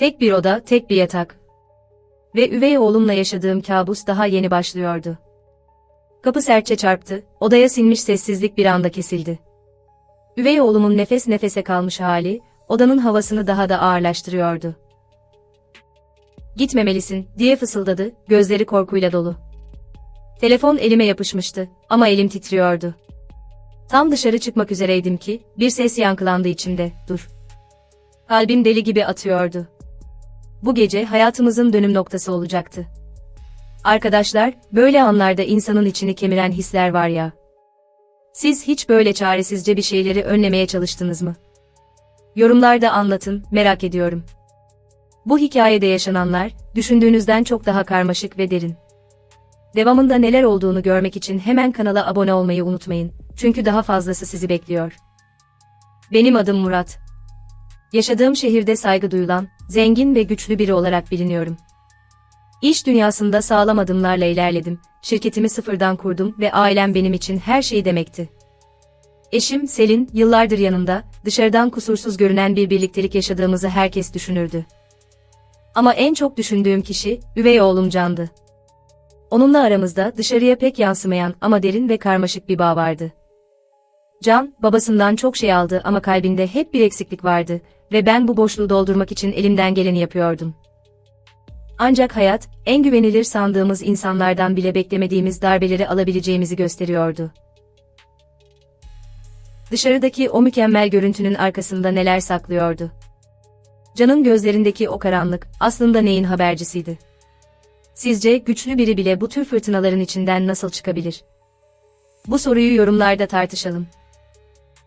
Tek bir oda, tek bir yatak. Ve üvey oğlumla yaşadığım kabus daha yeni başlıyordu. Kapı sertçe çarptı, odaya sinmiş sessizlik bir anda kesildi. Üvey oğlumun nefes nefese kalmış hali, odanın havasını daha da ağırlaştırıyordu. Gitmemelisin, diye fısıldadı, gözleri korkuyla dolu. Telefon elime yapışmıştı ama elim titriyordu. Tam dışarı çıkmak üzereydim ki, bir ses yankılandı içimde, dur. Kalbim deli gibi atıyordu. Bu gece hayatımızın dönüm noktası olacaktı. Arkadaşlar, böyle anlarda insanın içini kemiren hisler var ya. Siz hiç böyle çaresizce bir şeyleri önlemeye çalıştınız mı? Yorumlarda anlatın, merak ediyorum. Bu hikayede yaşananlar, düşündüğünüzden çok daha karmaşık ve derin. Devamında neler olduğunu görmek için hemen kanala abone olmayı unutmayın, çünkü daha fazlası sizi bekliyor. Benim adım Murat. Yaşadığım şehirde saygı duyulan, zengin ve güçlü biri olarak biliniyorum. İş dünyasında sağlam adımlarla ilerledim, şirketimi sıfırdan kurdum ve ailem benim için her şey demekti. Eşim Selin, yıllardır yanımda, dışarıdan kusursuz görünen bir birliktelik yaşadığımızı herkes düşünürdü. Ama en çok düşündüğüm kişi, üvey oğlum Can'dı. Onunla aramızda dışarıya pek yansımayan ama derin ve karmaşık bir bağ vardı. Can, babasından çok şey aldı ama kalbinde hep bir eksiklik vardı ve ben bu boşluğu doldurmak için elimden geleni yapıyordum. Ancak hayat, en güvenilir sandığımız insanlardan bile beklemediğimiz darbeleri alabileceğimizi gösteriyordu. Dışarıdaki o mükemmel görüntünün arkasında neler saklıyordu? Can'ın gözlerindeki o karanlık, aslında neyin habercisiydi? Sizce güçlü biri bile bu tür fırtınaların içinden nasıl çıkabilir? Bu soruyu yorumlarda tartışalım.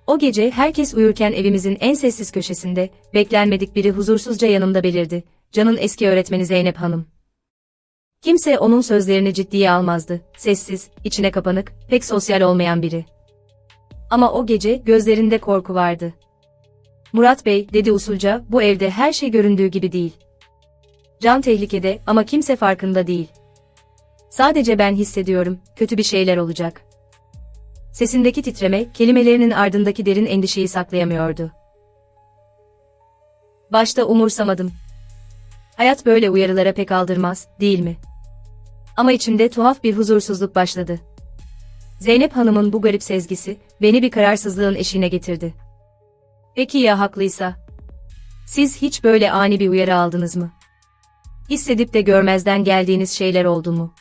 O gece herkes uyurken evimizin en sessiz köşesinde, beklenmedik biri huzursuzca yanımda belirdi. Can'ın eski öğretmeni Zeynep Hanım. Kimse onun sözlerini ciddiye almazdı. Sessiz, içine kapanık, pek sosyal olmayan biri. Ama o gece gözlerinde korku vardı. Murat Bey, dedi usulca, bu evde her şey göründüğü gibi değil. Can tehlikede ama kimse farkında değil. Sadece ben hissediyorum, kötü bir şeyler olacak. Sesindeki titreme, kelimelerinin ardındaki derin endişeyi saklayamıyordu. Başta umursamadım. Hayat böyle uyarılara pek aldırmaz, değil mi? Ama içimde tuhaf bir huzursuzluk başladı. Zeynep Hanım'ın bu garip sezgisi, beni bir kararsızlığın eşiğine getirdi. Peki ya haklıysa? Siz hiç böyle ani bir uyarı aldınız mı? Hissedip de görmezden geldiğiniz şeyler oldu mu?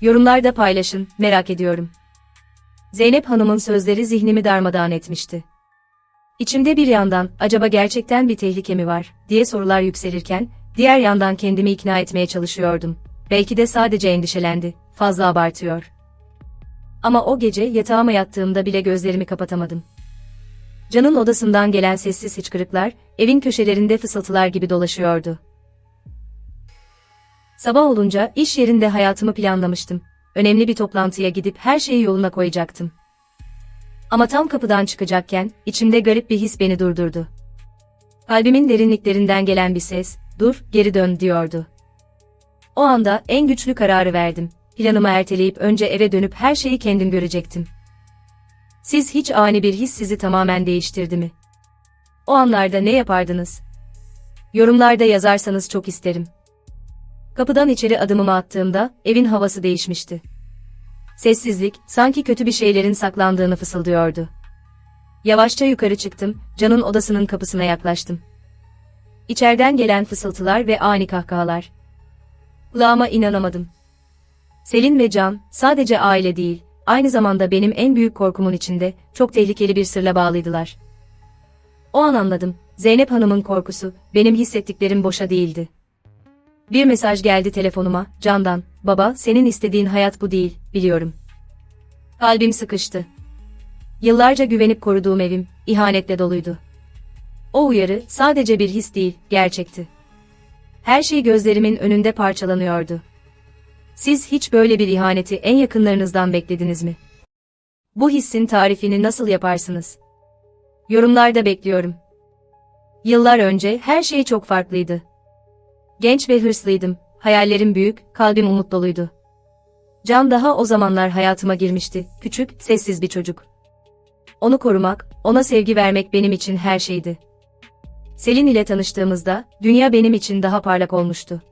Yorumlarda paylaşın, merak ediyorum. Zeynep Hanım'ın sözleri zihnimi darmadağın etmişti. İçimde bir yandan, acaba gerçekten bir tehlike mi var, diye sorular yükselirken, diğer yandan kendimi ikna etmeye çalışıyordum. Belki de sadece endişelendi, fazla abartıyor. Ama o gece yatağıma yattığımda bile gözlerimi kapatamadım. Can'ın odasından gelen sessiz hıçkırıklar, evin köşelerinde fısıltılar gibi dolaşıyordu. Sabah olunca iş yerinde hayatımı planlamıştım. Önemli bir toplantıya gidip her şeyi yoluna koyacaktım. Ama tam kapıdan çıkacakken, içimde garip bir his beni durdurdu. Kalbimin derinliklerinden gelen bir ses, dur, geri dön diyordu. O anda en güçlü kararı verdim. Planımı erteleyip önce eve dönüp her şeyi kendim görecektim. Siz hiç ani bir his sizi tamamen değiştirdi mi? O anlarda ne yapardınız? Yorumlarda yazarsanız çok isterim. Kapıdan içeri adımımı attığımda evin havası değişmişti. Sessizlik, sanki kötü bir şeylerin saklandığını fısıldıyordu. Yavaşça yukarı çıktım, Can'ın odasının kapısına yaklaştım. İçeriden gelen fısıltılar ve ani kahkahalar. Kulağıma inanamadım. Selin ve Can, sadece aile değil, aynı zamanda benim en büyük korkumun içinde, çok tehlikeli bir sırla bağlıydılar. O an anladım, Zeynep Hanım'ın korkusu, benim hissettiklerim boşa değildi. Bir mesaj geldi telefonuma, Can'dan, baba, senin istediğin hayat bu değil, biliyorum. Kalbim sıkıştı. Yıllarca güvenip koruduğum evim, ihanetle doluydu. O uyarı, sadece bir his değil, gerçekti. Her şey gözlerimin önünde parçalanıyordu. Siz hiç böyle bir ihaneti en yakınlarınızdan beklediniz mi? Bu hissin tarifini nasıl yaparsınız? Yorumlarda bekliyorum. Yıllar önce her şey çok farklıydı. Genç ve hırslıydım, hayallerim büyük, kalbim umut doluydu. Can daha o zamanlar hayatıma girmişti, küçük, sessiz bir çocuk. Onu korumak, ona sevgi vermek benim için her şeydi. Selin ile tanıştığımızda, dünya benim için daha parlak olmuştu.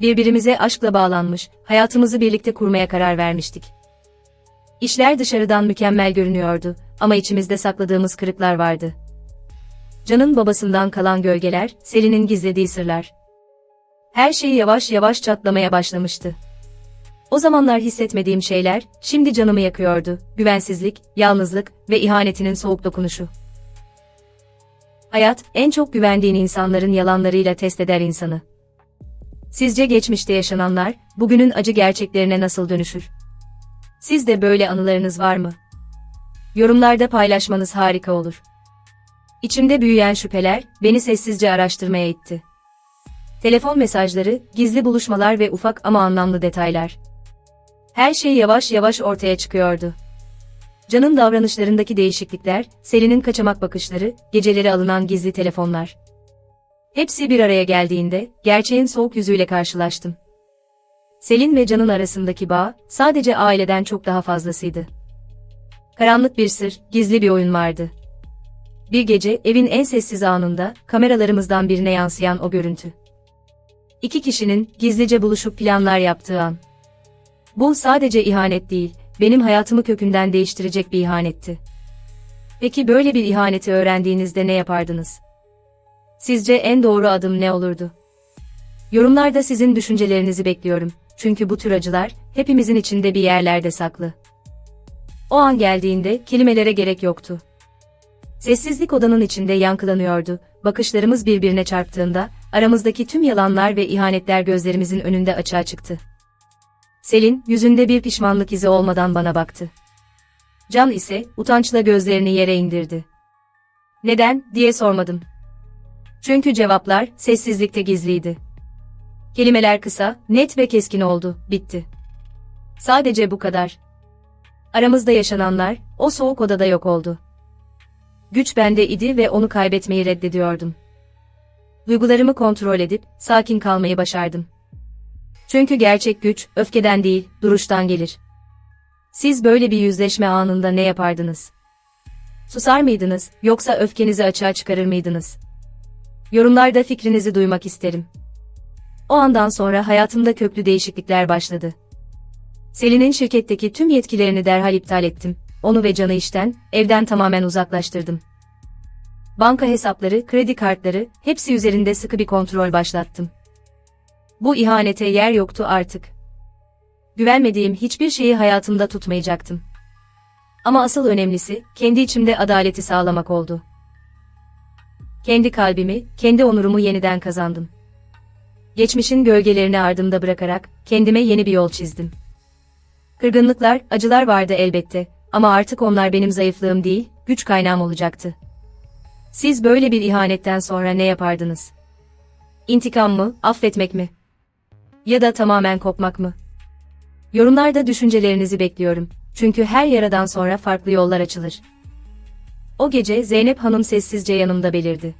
Birbirimize aşkla bağlanmış, hayatımızı birlikte kurmaya karar vermiştik. İşler dışarıdan mükemmel görünüyordu ama içimizde sakladığımız kırıklar vardı. Can'ın babasından kalan gölgeler, Selin'in gizlediği sırlar. Her şey yavaş yavaş çatlamaya başlamıştı. O zamanlar hissetmediğim şeyler, şimdi canımı yakıyordu. Güvensizlik, yalnızlık ve ihanetinin soğuk dokunuşu. Hayat, en çok güvendiğin insanların yalanlarıyla test eder insanı. Sizce geçmişte yaşananlar, bugünün acı gerçeklerine nasıl dönüşür? Sizde böyle anılarınız var mı? Yorumlarda paylaşmanız harika olur. İçimde büyüyen şüpheler, beni sessizce araştırmaya itti. Telefon mesajları, gizli buluşmalar ve ufak ama anlamlı detaylar. Her şey yavaş yavaş ortaya çıkıyordu. Can'ın davranışlarındaki değişiklikler, Selin'in kaçamak bakışları, geceleri alınan gizli telefonlar. Hepsi bir araya geldiğinde, gerçeğin soğuk yüzüyle karşılaştım. Selin ve Can'ın arasındaki bağ, sadece aileden çok daha fazlasıydı. Karanlık bir sır, gizli bir oyun vardı. Bir gece, evin en sessiz anında, kameralarımızdan birine yansıyan o görüntü. İki kişinin, gizlice buluşup planlar yaptığı an. Bu sadece ihanet değil, benim hayatımı kökünden değiştirecek bir ihanetti. Peki böyle bir ihaneti öğrendiğinizde ne yapardınız? Sizce en doğru adım ne olurdu? Yorumlarda sizin düşüncelerinizi bekliyorum. Çünkü bu tür acılar hepimizin içinde bir yerlerde saklı. O an geldiğinde kelimelere gerek yoktu. Sessizlik odanın içinde yankılanıyordu. Bakışlarımız birbirine çarptığında aramızdaki tüm yalanlar ve ihanetler gözlerimizin önünde açığa çıktı. Selin yüzünde bir pişmanlık izi olmadan bana baktı. Can ise utançla gözlerini yere indirdi. Neden diye sormadım. Çünkü cevaplar sessizlikte gizliydi. Kelimeler kısa, net ve keskin oldu, bitti. Sadece bu kadar. Aramızda yaşananlar, o soğuk odada yok oldu. Güç bende idi ve onu kaybetmeyi reddediyordum. Duygularımı kontrol edip, sakin kalmayı başardım. Çünkü gerçek güç, öfkeden değil, duruştan gelir. Siz böyle bir yüzleşme anında ne yapardınız? Susar mıydınız, yoksa öfkenizi açığa çıkarır mıydınız? Yorumlarda fikrinizi duymak isterim. O andan sonra hayatımda köklü değişiklikler başladı. Selin'in şirketteki tüm yetkilerini derhal iptal ettim. Onu ve Can'ı işten, evden tamamen uzaklaştırdım. Banka hesapları, kredi kartları, hepsi üzerinde sıkı bir kontrol başlattım. Bu ihanete yer yoktu artık. Güvenmediğim hiçbir şeyi hayatımda tutmayacaktım. Ama asıl önemlisi, kendi içimde adaleti sağlamak oldu. Kendi kalbimi, kendi onurumu yeniden kazandım. Geçmişin gölgelerini ardımda bırakarak, kendime yeni bir yol çizdim. Kırgınlıklar, acılar vardı elbette, ama artık onlar benim zayıflığım değil, güç kaynağım olacaktı. Siz böyle bir ihanetten sonra ne yapardınız? İntikam mı, affetmek mi? Ya da tamamen kopmak mı? Yorumlarda düşüncelerinizi bekliyorum. Çünkü her yaradan sonra farklı yollar açılır. O gece Zeynep Hanım sessizce yanımda belirdi.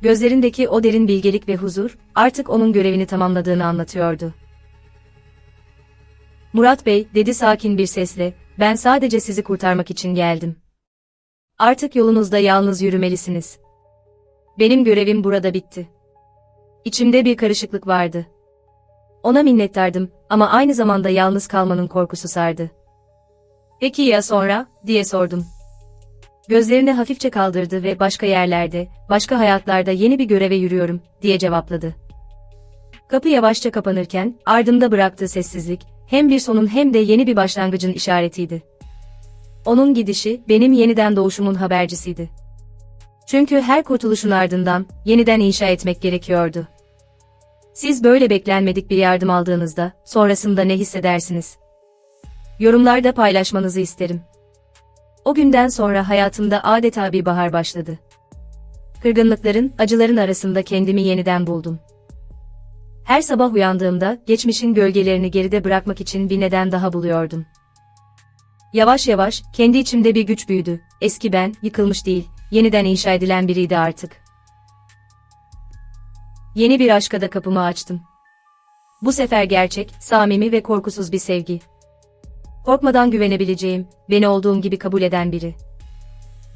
Gözlerindeki o derin bilgelik ve huzur, artık onun görevini tamamladığını anlatıyordu. Murat Bey, dedi sakin bir sesle, ben sadece sizi kurtarmak için geldim. Artık yolunuzda yalnız yürümelisiniz. Benim görevim burada bitti. İçimde bir karışıklık vardı. Ona minnettardım ama aynı zamanda yalnız kalmanın korkusu sardı. Peki ya sonra, diye sordum. Gözlerini hafifçe kaldırdı ve başka yerlerde, başka hayatlarda yeni bir göreve yürüyorum, diye cevapladı. Kapı yavaşça kapanırken, ardında bıraktığı sessizlik, hem bir sonun hem de yeni bir başlangıcın işaretiydi. Onun gidişi, benim yeniden doğuşumun habercisiydi. Çünkü her kurtuluşun ardından, yeniden inşa etmek gerekiyordu. Siz böyle beklenmedik bir yardım aldığınızda, sonrasında ne hissedersiniz? Yorumlarda paylaşmanızı isterim. O günden sonra hayatımda adeta bir bahar başladı. Kırgınlıkların, acıların arasında kendimi yeniden buldum. Her sabah uyandığımda, geçmişin gölgelerini geride bırakmak için bir neden daha buluyordum. Yavaş yavaş, kendi içimde bir güç büyüdü. Eski ben, yıkılmış değil, yeniden inşa edilen biriydi artık. Yeni bir aşka da kapımı açtım. Bu sefer gerçek, samimi ve korkusuz bir sevgi. Korkmadan güvenebileceğim, beni olduğum gibi kabul eden biri.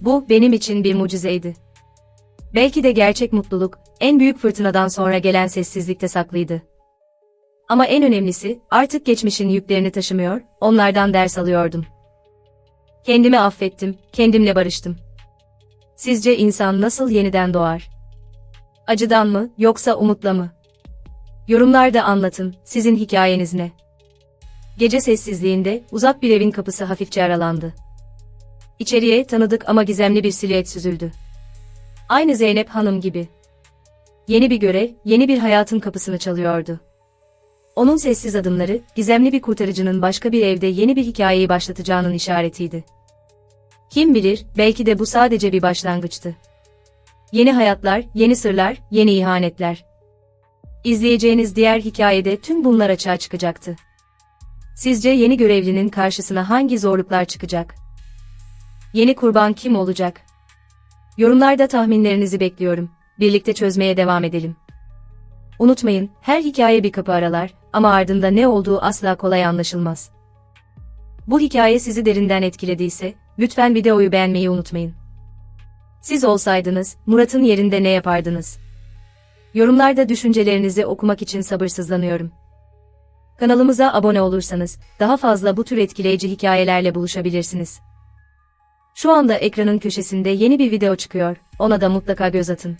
Bu, benim için bir mucizeydi. Belki de gerçek mutluluk, en büyük fırtınadan sonra gelen sessizlikte saklıydı. Ama en önemlisi, artık geçmişin yüklerini taşımıyor, onlardan ders alıyordum. Kendimi affettim, kendimle barıştım. Sizce insan nasıl yeniden doğar? Acıdan mı, yoksa umutla mı? Yorumlarda anlatın, sizin hikayeniz ne? Gece sessizliğinde, uzak bir evin kapısı hafifçe aralandı. İçeriye tanıdık ama gizemli bir silüet süzüldü. Aynı Zeynep Hanım gibi. Yeni bir görev, yeni bir hayatın kapısını çalıyordu. Onun sessiz adımları, gizemli bir kurtarıcının başka bir evde yeni bir hikayeyi başlatacağının işaretiydi. Kim bilir, belki de bu sadece bir başlangıçtı. Yeni hayatlar, yeni sırlar, yeni ihanetler. İzleyeceğiniz diğer hikayede tüm bunlar açığa çıkacaktı. Sizce yeni görevlinin karşısına hangi zorluklar çıkacak? Yeni kurban kim olacak? Yorumlarda tahminlerinizi bekliyorum. Birlikte çözmeye devam edelim. Unutmayın, her hikaye bir kapı aralar ama ardında ne olduğu asla kolay anlaşılmaz. Bu hikaye sizi derinden etkilediyse, lütfen videoyu beğenmeyi unutmayın. Siz olsaydınız, Murat'ın yerinde ne yapardınız? Yorumlarda düşüncelerinizi okumak için sabırsızlanıyorum. Kanalımıza abone olursanız, daha fazla bu tür etkileyici hikayelerle buluşabilirsiniz. Şu anda ekranın köşesinde yeni bir video çıkıyor, ona da mutlaka göz atın.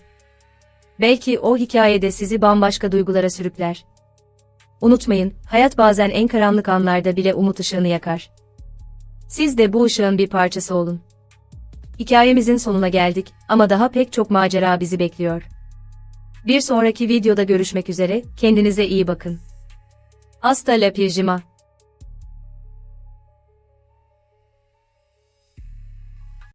Belki o hikayede sizi bambaşka duygulara sürükler. Unutmayın, hayat bazen en karanlık anlarda bile umut ışığını yakar. Siz de bu ışığın bir parçası olun. Hikayemizin sonuna geldik ama daha pek çok macera bizi bekliyor. Bir sonraki videoda görüşmek üzere, kendinize iyi bakın. Hasta la pijama.